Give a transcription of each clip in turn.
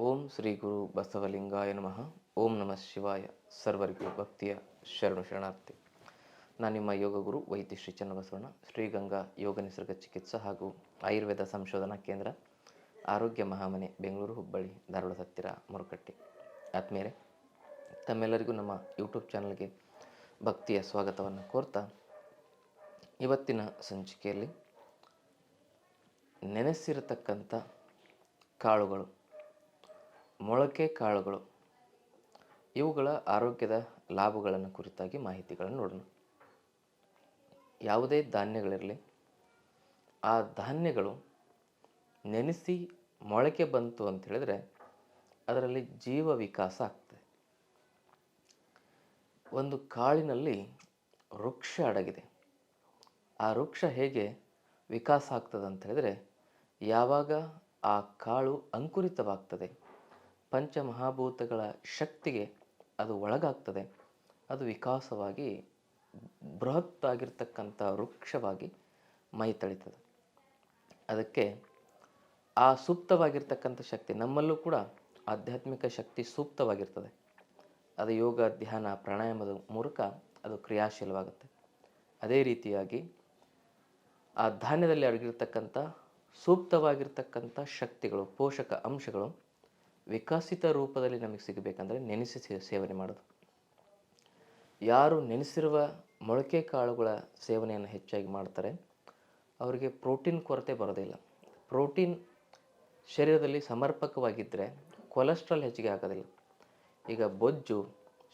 ಓಂ ಶ್ರೀ ಗುರು ಬಸವಲಿಂಗಾಯ ನಮಃ. ಓಂ ನಮಃ ಶಿವಾಯ. ಸರ್ವರಿಗೂ ಭಕ್ತಿಯ ಶರಣು ಶರಣಾರ್ಥಿ. ನಾನು ನಿಮ್ಮ ಯೋಗ ಗುರು ವೈದ್ಯ ಶ್ರೀ ಚನ್ನಬಸವಣ್ಣ ಶ್ರೀಗಂಗಾ ಯೋಗ ನಿಸರ್ಗ ಚಿಕಿತ್ಸಾ ಹಾಗೂ ಆಯುರ್ವೇದ ಸಂಶೋಧನಾ ಕೇಂದ್ರ, ಆರೋಗ್ಯ ಮಹಾಮನೆ, ಬೆಂಗಳೂರು ಹುಬ್ಬಳ್ಳಿ, ಧಾರವಾಡ ಹತ್ತಿರ ಮರುಕಟ್ಟೆ. ಆದಮೇಲೆ ತಮ್ಮೆಲ್ಲರಿಗೂ ನಮ್ಮ ಯೂಟ್ಯೂಬ್ ಚಾನಲ್ಗೆ ಭಕ್ತಿಯ ಸ್ವಾಗತವನ್ನು ಕೋರ್ತಾ, ಇವತ್ತಿನ ಸಂಚಿಕೆಯಲ್ಲಿ ನೆನೆಸಿರತಕ್ಕಂಥ ಕಾಳುಗಳು. ಮೊಳಕೆ ಕಾಳುಗಳು. ಇವುಗಳ ಆರೋಗ್ಯದ ಲಾಭಗಳನ್ನು ಕುರಿತಾಗಿ ಮಾಹಿತಿಗಳನ್ನು ನೋಡೋಣ. ಯಾವುದೇ ಧಾನ್ಯಗಳಿರಲಿ, ಆ ಧಾನ್ಯಗಳು ನೆನೆಸಿ ಮೊಳಕೆ ಬಂತು ಅಂತ ಹೇಳಿದ್ರೆ ಅದರಲ್ಲಿ ಜೀವ ವಿಕಾಸ ಆಗ್ತದೆ. ಒಂದು ಕಾಳಿನಲ್ಲಿ ವೃಕ್ಷ ಅಡಗಿದೆ. ಆ ವೃಕ್ಷ ಹೇಗೆ ವಿಕಾಸ ಆಗ್ತದೆ ಅಂತ ಹೇಳಿದ್ರೆ, ಯಾವಾಗ ಆ ಕಾಳು ಅಂಕುರಿತವಾಗ್ತದೆ ಪಂಚಮಹಾಭೂತಗಳ ಶಕ್ತಿಗೆ ಅದು ಒಳಗಾಗ್ತದೆ. ಅದು ವಿಕಾಸವಾಗಿ, ಬೃಹತ್ತಾಗಿರ್ತಕ್ಕಂಥ ವೃಕ್ಷವಾಗಿ ಮೈ ತಳಿತದೆ ಅದಕ್ಕೆ ಆ ಸೂಕ್ತವಾಗಿರ್ತಕ್ಕಂಥ ಶಕ್ತಿ ನಮ್ಮಲ್ಲೂ ಕೂಡ ಆಧ್ಯಾತ್ಮಿಕ ಶಕ್ತಿ ಸೂಕ್ತವಾಗಿರ್ತದೆ ಅದು ಯೋಗ, ಧ್ಯಾನ, ಪ್ರಾಣಾಯಾಮದ ಮೂಲಕ ಅದು ಕ್ರಿಯಾಶೀಲವಾಗುತ್ತೆ. ಅದೇ ರೀತಿಯಾಗಿ ಆ ಧಾನ್ಯದಲ್ಲಿ ಅಡಗಿರ್ತಕ್ಕಂಥ ಸೂಕ್ತವಾಗಿರ್ತಕ್ಕಂಥ ಶಕ್ತಿಗಳು, ಪೋಷಕ ಅಂಶಗಳು ವಿಕಸಿತ ರೂಪದಲ್ಲಿ ನಮಗೆ ಸಿಗಬೇಕಂದ್ರೆ ನೆನೆಸಿ ಸೇವನೆ ಮಾಡೋದು. ಯಾರು ನೆನೆಸಿರುವ ಮೊಳಕೆ ಕಾಳುಗಳ ಸೇವನೆಯನ್ನು ಹೆಚ್ಚಾಗಿ ಮಾಡ್ತಾರೆ, ಅವರಿಗೆ ಪ್ರೋಟೀನ್ ಕೊರತೆ ಬರೋದಿಲ್ಲ ಪ್ರೋಟೀನ್ ಶರೀರದಲ್ಲಿ ಸಮರ್ಪಕವಾಗಿದ್ದರೆ ಕೊಲೆಸ್ಟ್ರಾಲ್ ಹೆಚ್ಚಿಗೆ ಆಗೋದಿಲ್ಲ. ಈಗ ಬೊಜ್ಜು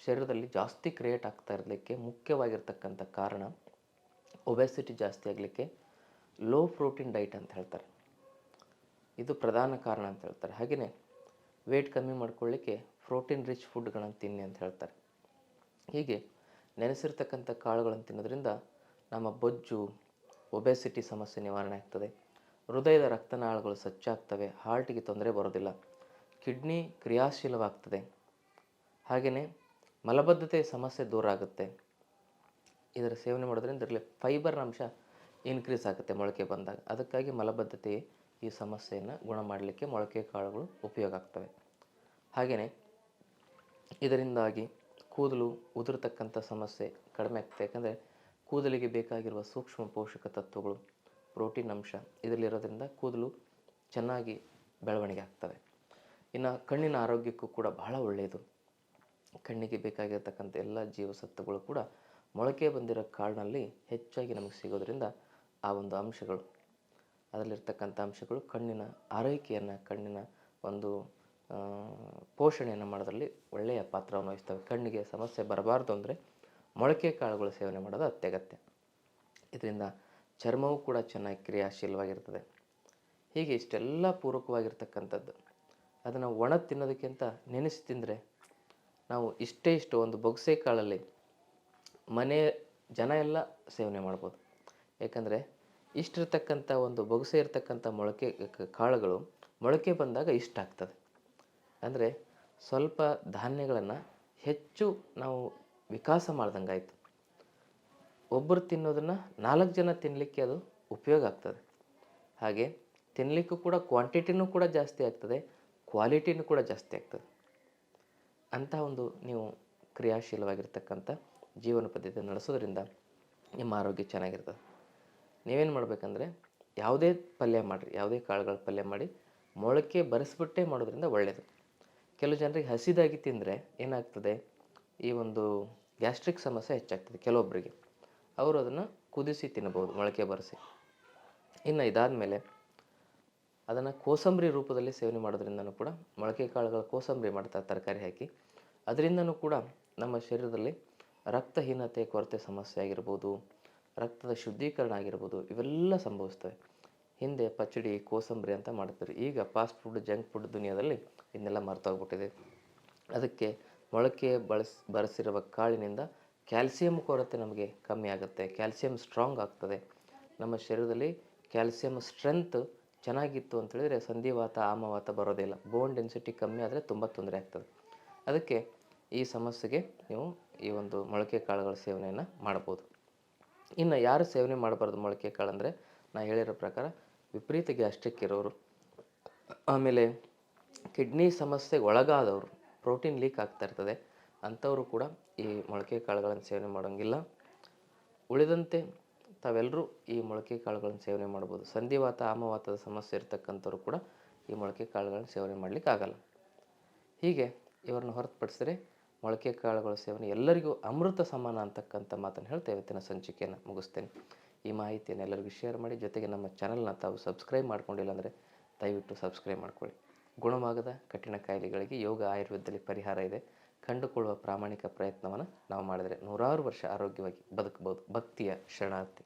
ಶರೀರದಲ್ಲಿ ಜಾಸ್ತಿ ಕ್ರಿಯೇಟ್ ಆಗ್ತಾ ಇರಲಿಕ್ಕೆ ಮುಖ್ಯವಾಗಿರ್ತಕ್ಕಂಥ ಕಾರಣ ಒಬೆಸಿಟಿ ಜಾಸ್ತಿ ಆಗಲಿಕ್ಕೆ ಲೋ ಪ್ರೋಟೀನ್ ಡೈಟ್ ಅಂತ ಹೇಳ್ತಾರೆ. ಇದು ಪ್ರಧಾನ ಕಾರಣ ಅಂತ ಹೇಳ್ತಾರೆ. ಹಾಗೆಯೇ ವೇಟ್ ಕಮ್ಮಿ ಮಾಡ್ಕೊಳ್ಳಿಕ್ಕೆ ಪ್ರೋಟೀನ್ ರಿಚ್ ಫುಡ್ಗಳನ್ನು ತಿನ್ನಿ ಅಂತ ಹೇಳ್ತಾರೆ. ಹೀಗೆ ನೆನೆಸಿರ್ತಕ್ಕಂಥ ಕಾಳುಗಳನ್ನು ತಿನ್ನೋದ್ರಿಂದ ನಮ್ಮ ಬೊಜ್ಜು, ಒಬೆಸಿಟಿ ಸಮಸ್ಯೆ ನಿವಾರಣೆ ಆಗ್ತದೆ. ಹೃದಯದ ರಕ್ತನಾಳಗಳು ಸ್ವಚ್ಛಾಗ್ತವೆ ಹಾರ್ಟಿಗೆ ತೊಂದರೆ ಬರೋದಿಲ್ಲ, ಕಿಡ್ನಿ ಕ್ರಿಯಾಶೀಲವಾಗ್ತದೆ. ಹಾಗೆಯೇ ಮಲಬದ್ಧತೆ ಸಮಸ್ಯೆ ದೂರ ಆಗುತ್ತೆ. ಇದರ ಸೇವನೆ ಮಾಡೋದ್ರಿಂದ ಇದರಲ್ಲಿ ಫೈಬರ್ನ ಅಂಶ ಇನ್ಕ್ರೀಸ್ ಆಗುತ್ತೆ ಮೊಳಕೆ ಬಂದಾಗ. ಅದಕ್ಕಾಗಿ ಮಲಬದ್ಧತೆ ಈ ಸಮಸ್ಯೆಯನ್ನು ಗುಣ ಮಾಡಲಿಕ್ಕೆ ಮೊಳಕೆ ಕಾಳುಗಳು ಉಪಯೋಗ ಆಗ್ತವೆ. ಹಾಗೆಯೇ ಇದರಿಂದಾಗಿ ಕೂದಲು ಉದುರತಕ್ಕಂಥ ಸಮಸ್ಯೆ ಕಡಿಮೆ ಆಗ್ತದೆ. ಯಾಕಂದರೆ ಕೂದಲಿಗೆ ಬೇಕಾಗಿರುವ ಸೂಕ್ಷ್ಮ ಪೋಷಕ ತತ್ವಗಳು, ಪ್ರೋಟೀನ್ ಅಂಶ ಇದರಲ್ಲಿರೋದ್ರಿಂದ ಕೂದಲು ಚೆನ್ನಾಗಿ ಬೆಳವಣಿಗೆ ಆಗ್ತವೆ. ಇನ್ನು ಕಣ್ಣಿನ ಆರೋಗ್ಯಕ್ಕೂ ಕೂಡ ಬಹಳ ಒಳ್ಳೆಯದು. ಕಣ್ಣಿಗೆ ಬೇಕಾಗಿರ್ತಕ್ಕಂಥ ಎಲ್ಲ ಜೀವಸತ್ವಗಳು ಕೂಡ ಮೊಳಕೆ ಬಂದಿರೋ ಕಾಳಿನಲ್ಲಿ ಹೆಚ್ಚಾಗಿ ನಮಗೆ ಸಿಗೋದ್ರಿಂದ ಆ ಒಂದು ಅಂಶಗಳು ಅದರಲ್ಲಿರ್ತಕ್ಕಂಥ ಅಂಶಗಳು ಕಣ್ಣಿನ ಆರೈಕೆಯನ್ನು, ಕಣ್ಣಿನ ಒಂದು ಪೋಷಣೆಯನ್ನು ಮಾಡೋದ್ರಲ್ಲಿ ಒಳ್ಳೆಯ ಪಾತ್ರವನ್ನು ವಹಿಸ್ತವೆ. ಕಣ್ಣಿಗೆ ಸಮಸ್ಯೆ ಬರಬಾರ್ದು ಅಂದರೆ ಮೊಳಕೆ ಕಾಳುಗಳು ಸೇವನೆ ಮಾಡೋದು ಅತ್ಯಗತ್ಯ. ಇದರಿಂದ ಚರ್ಮವೂ ಕೂಡ ಚೆನ್ನಾಗಿ ಕ್ರಿಯಾಶೀಲವಾಗಿರ್ತದೆ. ಹೀಗೆ ಇಷ್ಟೆಲ್ಲ ಪೂರಕವಾಗಿರ್ತಕ್ಕಂಥದ್ದು. ಅದನ್ನು ಒಣ ತಿನ್ನೋದಕ್ಕಿಂತ ನೆನೆಸಿ ತಿಂದರೆ ನಾವು ಇಷ್ಟೇ ಇಷ್ಟು ಒಂದು ಬೊಗ್ಸೆ ಕಾಳಲ್ಲಿ ಮನೆ ಜನ ಎಲ್ಲ ಸೇವನೆ ಮಾಡ್ಬೋದು. ಯಾಕಂದರೆ ಇಷ್ಟಿರ್ತಕ್ಕಂಥ ಒಂದು ಬೊಗಸೆ ಇರ್ತಕ್ಕಂಥ ಮೊಳಕೆ ಕಾಳುಗಳು ಮೊಳಕೆ ಬಂದಾಗ ಇಷ್ಟ ಆಗ್ತದೆ. ಅಂದರೆ ಸ್ವಲ್ಪ ಧಾನ್ಯಗಳನ್ನು ಹೆಚ್ಚು ನಾವು ವಿಕಾಸ ಮಾಡ್ದಂಗಾಯ್ತು. ಒಬ್ಬರು ತಿನ್ನೋದನ್ನು ನಾಲ್ಕು ಜನ ತಿನ್ನಲಿಕ್ಕೆ ಅದು ಉಪಯೋಗ ಆಗ್ತದೆ. ಹಾಗೆ ತಿನ್ನಲಿಕ್ಕೂ ಕೂಡ ಕ್ವಾಂಟಿಟಿನೂ ಕೂಡ ಜಾಸ್ತಿ ಆಗ್ತದೆ ಕ್ವಾಲಿಟಿನೂ ಕೂಡ ಜಾಸ್ತಿ ಆಗ್ತದೆ. ಅಂಥ ಒಂದು ನೀವು ಕ್ರಿಯಾಶೀಲವಾಗಿರ್ತಕ್ಕಂಥ ಜೀವನ ಪದ್ಧತಿ ನಡೆಸೋದ್ರಿಂದ ನಿಮ್ಮ ಆರೋಗ್ಯ ಚೆನ್ನಾಗಿರ್ತದೆ. ನೀವೇನು ಮಾಡಬೇಕಂದ್ರೆ ಯಾವುದೇ ಪಲ್ಯ ಮಾಡಿರಿ, ಯಾವುದೇ ಕಾಳುಗಳ ಪಲ್ಯ ಮಾಡಿ ಮೊಳಕೆ ಬರೆಸ್ಬಿಟ್ಟೇ ಮಾಡೋದ್ರಿಂದ ಒಳ್ಳೆಯದು ಕೆಲವು ಜನರಿಗೆ ಹಸಿದಾಗಿ ತಿಂದರೆ ಏನಾಗ್ತದೆ? ಈ ಒಂದು ಗ್ಯಾಸ್ಟ್ರಿಕ್ ಸಮಸ್ಯೆ ಹೆಚ್ಚಾಗ್ತದೆ ಕೆಲವೊಬ್ಬರಿಗೆ ಅವರು ಅದನ್ನು ಕುದಿಸಿ ತಿನ್ನಬಹುದು, ಮೊಳಕೆ ಬರೆಸಿ. ಇನ್ನು ಇದಾದಮೇಲೆ ಅದನ್ನು ಕೋಸಂಬರಿ ರೂಪದಲ್ಲಿ ಸೇವನೆ ಮಾಡೋದ್ರಿಂದನೂ ಕೂಡ ಮೊಳಕೆ ಕಾಳುಗಳ ಕೋಸಂಬರಿ ಮಾಡ್ತಾರೆ ತರಕಾರಿ ಹಾಕಿ, ಅದರಿಂದನೂ ಕೂಡ ನಮ್ಮ ಶರೀರದಲ್ಲಿ ರಕ್ತಹೀನತೆ, ಕೊರತೆ ಸಮಸ್ಯೆ ಆಗಿರ್ಬೋದು ರಕ್ತದ ಶುದ್ಧೀಕರಣ ಆಗಿರ್ಬೋದು, ಇವೆಲ್ಲ ಸಂಭವಿಸ್ತವೆ. ಹಿಂದೆ ಪಚಡಿ ಕೋಸಂಬರಿ ಅಂತ ಮಾಡ್ತಾರೆ ಈಗ ಫಾಸ್ಟ್ ಫುಡ್ ಜಂಕ್ ಫುಡ್ ದುನಿಯಾದಲ್ಲಿ ಇದನ್ನೆಲ್ಲ ಮರ್ತೋಗ್ಬಿಟ್ಟಿದೆ. ಅದಕ್ಕೆ ಮೊಳಕೆ ಬಳಸ್ ಬಳಸಿರುವ ಕಾಳಿನಿಂದ ಕ್ಯಾಲ್ಸಿಯಂ ಕೊರತೆ ನಮಗೆ ಕಮ್ಮಿ ಆಗುತ್ತೆ. ಕ್ಯಾಲ್ಸಿಯಂ ಸ್ಟ್ರಾಂಗ್ ಆಗ್ತದೆ. ನಮ್ಮ ಶರೀರದಲ್ಲಿ ಕ್ಯಾಲ್ಸಿಯಂ ಸ್ಟ್ರೆಂತ್ ಚೆನ್ನಾಗಿತ್ತು ಅಂತ ಹೇಳಿದ್ರೆ ಸಂಧಿವಾತ, ಆಮವಾತ ಬರೋದಿಲ್ಲ ಬೋನ್ ಡೆನ್ಸಿಟಿ ಕಮ್ಮಿ ಆದರೆ ತುಂಬ ತೊಂದರೆ ಆಗ್ತದೆ. ಅದಕ್ಕೆ ಈ ಸಮಸ್ಯೆಗೆ ನೀವು ಈ ಒಂದು ಮೊಳಕೆ ಕಾಳುಗಳ ಸೇವನೆಯನ್ನು ಮಾಡ್ಬೋದು. ಇನ್ನು ಯಾರು ಸೇವನೆ ಮಾಡಬಾರ್ದು ಮೊಳಕೆ ಕಾಳು ಅಂದರೆ, ನಾ ಹೇಳಿರೋ ಪ್ರಕಾರ ವಿಪರೀತ ಗ್ಯಾಸ್ಟ್ರಿಕ್ ಇರೋರು, ಆಮೇಲೆ ಕಿಡ್ನಿ ಸಮಸ್ಯೆಗೆ ಒಳಗಾದವರು, ಪ್ರೋಟೀನ್ ಲೀಕ್ ಆಗ್ತಾ ಇರ್ತದೆ, ಅಂಥವರು ಕೂಡ ಈ ಮೊಳಕೆ ಕಾಳುಗಳನ್ನು ಸೇವನೆ ಮಾಡೋಂಗಿಲ್ಲ. ಉಳಿದಂತೆ ತಾವೆಲ್ಲರೂ ಈ ಮೊಳಕೆ ಕಾಳುಗಳನ್ನು ಸೇವನೆ ಮಾಡ್ಬೋದು. ಸಂಧಿವಾತ, ಆಮವಾತದ ಸಮಸ್ಯೆ ಇರ್ತಕ್ಕಂಥವ್ರು ಕೂಡ ಈ ಮೊಳಕೆ ಕಾಳುಗಳನ್ನು ಸೇವನೆ ಮಾಡಲಿಕ್ಕೆ ಆಗಲ್ಲ ಹೀಗೆ ಇವರನ್ನು ಹೊರತುಪಡಿಸಿದರೆ ಮೊಳಕೆ ಕಾಳುಗಳ ಸೇವನೆ ಎಲ್ಲರಿಗೂ ಅಮೃತ ಸಮಾನ ಅಂತಕ್ಕಂಥ ಮಾತನ್ನು ಹೇಳ್ತಾ ಇವತ್ತಿನ ಸಂಚಿಕೆಯನ್ನು ಮುಗಿಸ್ತೇನೆ. ಈ ಮಾಹಿತಿಯನ್ನು ಎಲ್ಲರಿಗೂ ಶೇರ್ ಮಾಡಿ, ಜೊತೆಗೆ ನಮ್ಮ ಚಾನಲ್ನ ತಾವು ಸಬ್ಸ್ಕ್ರೈಬ್ ಮಾಡ್ಕೊಂಡಿಲ್ಲ ಅಂದರೆ ದಯವಿಟ್ಟು ಸಬ್ಸ್ಕ್ರೈಬ್ ಮಾಡ್ಕೊಳ್ಳಿ. ಗುಣವಾಗದ ಕಠಿಣ ಕಾಯಿಲೆಗಳಿಗೆ ಯೋಗ ಆಯುರ್ವೇದದಲ್ಲಿ ಪರಿಹಾರ ಇದೆ. ಕಂಡುಕೊಳ್ಳುವ ಪ್ರಾಮಾಣಿಕ ಪ್ರಯತ್ನವನ್ನು ನಾವು ಮಾಡಿದರೆ ನೂರಾರು ವರ್ಷ ಆರೋಗ್ಯವಾಗಿ ಬದುಕಬಹುದು. ಭಕ್ತಿಯ ಶರಣಾರ್ಥಿ.